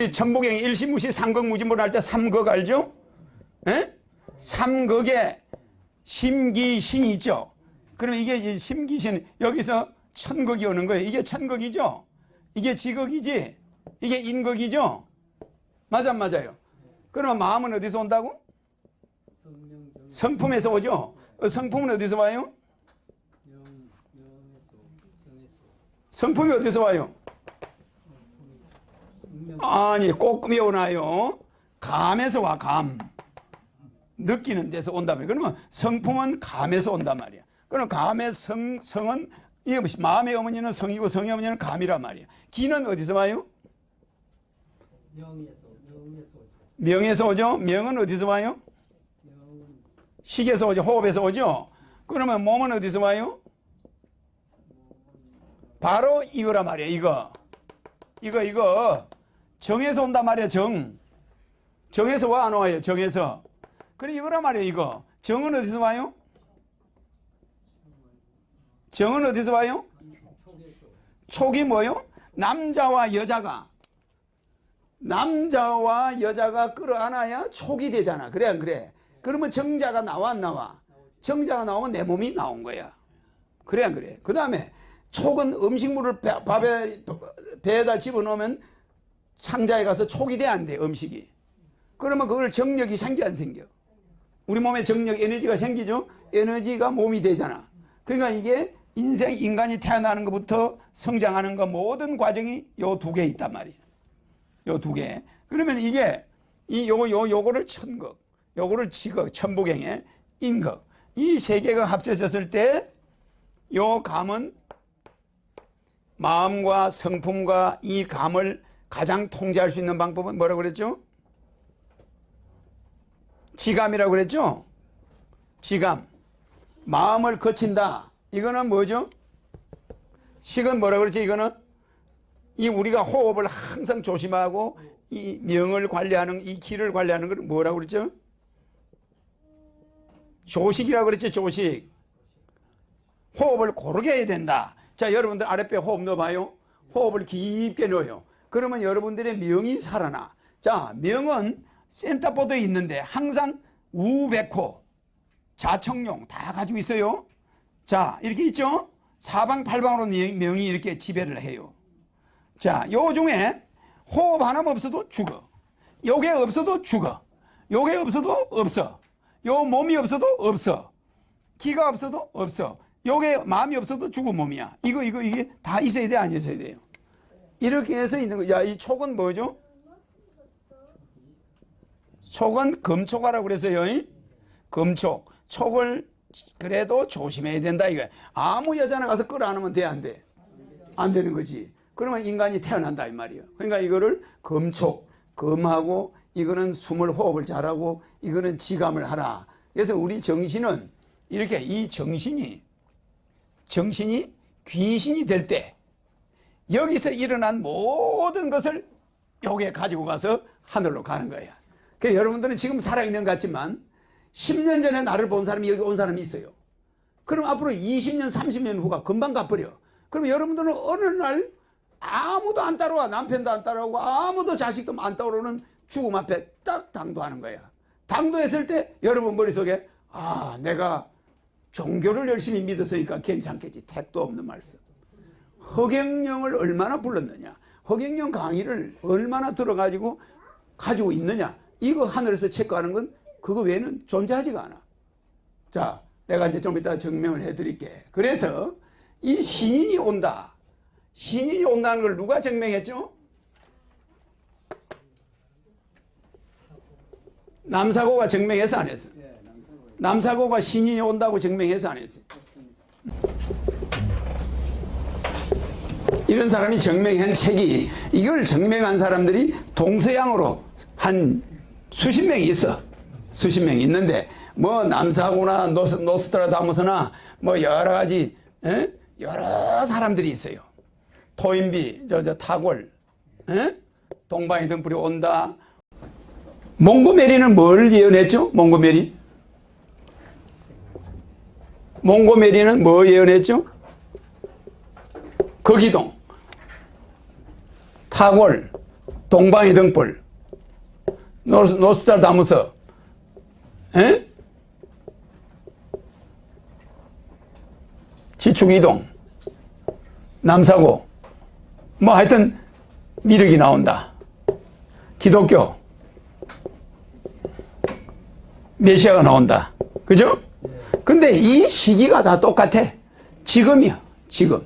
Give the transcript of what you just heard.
이 천복행 일시무시 삼극무진물 할 때 삼극 알죠? 에? 삼극에 심기신이 있죠. 그럼 이게 심기신 여기서 천극이 오는 거예요. 이게 천극이죠. 이게 지극이지. 이게 인극이죠. 맞아 안 맞아요. 그러면 마음은 어디서 온다고? 성품에서 오죠. 어, 성품은 어디서 와요? 성품이 어디서 와요? 아니 꼬꾸미 오나요? 감에서 와 감. 느끼는 데서 말이야. 그러면 성품은 감에서 온단 말이야. 그럼 감의 성, 성은 이게 뭐 마음의 어머니는 성이고 성의 어머니는 감이란 말이야. 기는 어디서 와요? 명에서 오죠. 명은 어디서 와요? 식에서 오죠. 호흡에서 오죠. 그러면 몸은 어디서 와요? 바로 이거란 말이야. 이거. 이거 이거 정에서 온단 말이야. 정. 정에서 와 안 와요. 정에서. 그래 이거란 말이야. 이거. 정은 어디서 와요? 정은 어디서 와요? 촉이 뭐요? 남자와 여자가 남자와 여자가 끌어안아야 촉이 되잖아. 그래 안 그래? 그러면 정자가 나와 안 나와? 정자가 나오면 내 몸이 나온 거야. 그래 안 그래? 그 다음에 촉은 음식물을 배- 밥에 배에다 집어넣으면 창자에 가서 촉이 돼 안 돼? 음식이. 그러면 그걸 정력이 생겨 안 생겨? 우리 몸에 정력 에너지가 생기죠? 에너지가 몸이 되잖아. 그러니까 이게 인생 인간이 태어나는 것부터 성장하는 것 모든 과정이 요 두 개 있단 말이에요. 요 두 개. 그러면 이게 이 요거 요 요거를 천극, 요거를 지극, 천부경에 인극. 이 세 개가 합쳐졌을 때 요 감은 마음과 성품과 이 감을 가장 통제할 수 있는 방법은 뭐라고 그랬죠? 지감이라고 그랬죠? 지감. 마음을 거친다. 이거는 뭐죠? 식은 뭐라 그랬지? 이거는 이 우리가 호흡을 항상 조심하고 이 명을 관리하는 이 기를 관리하는 걸 뭐라고 그랬죠? 조식이라고 그랬지 조식. 호흡을 고르게 해야 된다. 자, 여러분들 아랫배 호흡 넣어봐요. 호흡을 깊게 넣어요. 그러면 여러분들의 명이 살아나. 자, 명은 센터보드에 있는데 항상 우백호, 자청룡 다 가지고 있어요. 자, 이렇게 있죠? 사방팔방으로 명- 명이 이렇게 지배를 해요. 자, 요 중에 호흡 하나만 없어도 죽어. 요게 없어도 죽어. 요게 없어도 없어. 요 몸이 없어도 없어. 기가 없어도 없어. 요게 마음이 없어도 죽은 몸이야. 이거 이거 이게 다 있어야 돼, 안 있어야 돼요. 이렇게 해서 있는 거. 야, 이 촉은 뭐죠? 촉은 금촉하라고 그랬어요. 이? 금촉. 촉을 그래도 조심해야 된다 이거야. 아무 여자나 가서 끌어안으면 돼, 안 돼? 안 되는 거지. 그러면 인간이 태어난다 이 말이에요. 그러니까 이거를 금촉, 금하고 이거는 숨을 호흡을 잘하고 이거는 지감을 하라. 그래서 우리 정신은 이렇게 이 정신이 정신이 귀신이 될 때 여기서 일어난 모든 것을 요게 가지고 가서 하늘로 가는 거야. 그 여러분들은 지금 살아있는 것 같지만 10년 전에 나를 본 사람이 여기 온 사람이 있어요. 그럼 앞으로 20년, 30년 후가 금방 가버려. 그럼 여러분들은 어느 날 아무도 안 따라와. 남편도 안 따라오고 아무도 자식도 안 따라오는 죽음 앞에 딱 당도하는 거야. 당도했을 때 여러분 머릿속에 아, 내가 종교를 열심히 믿었으니까 괜찮겠지. 택도 없는 말씀. 허경영을 얼마나 불렀느냐. 허경영 강의를 얼마나 들어가지고 가지고 있느냐. 이거 하늘에서 체크하는 건 그거 외에는 존재하지가 않아. 자, 내가 이제 좀 이따 증명을 해 드릴게. 그래서 이 신인이 온다. 신인이 온다는 걸 누가 증명했죠? 남사고가 증명해서 안 했어. 남사고가 신인이 온다고 증명해서 안 했어. 이런 사람이 증명한 책이 이걸 증명한 사람들이 동서양으로 한 수십 명이 있어. 수십 명이 있는데 뭐 남사구나 노스, 노스트라다무스나 뭐 여러 가지 에? 여러 사람들이 있어요. 토인비, 저, 저 타골, 에? 동방의 등불이 온다. 몽고메리는 뭘 예언했죠? 몽고메리? 몽고메리는 뭐 예언했죠? 거기동, 타골, 동방의 등불, 노스, 노스트라다무스, 에? 지축이동, 남사고, 뭐 하여튼 미륵이 나온다. 기독교, 메시아가 나온다. 그죠? 근데 이 시기가 다 똑같아. 지금이야, 지금.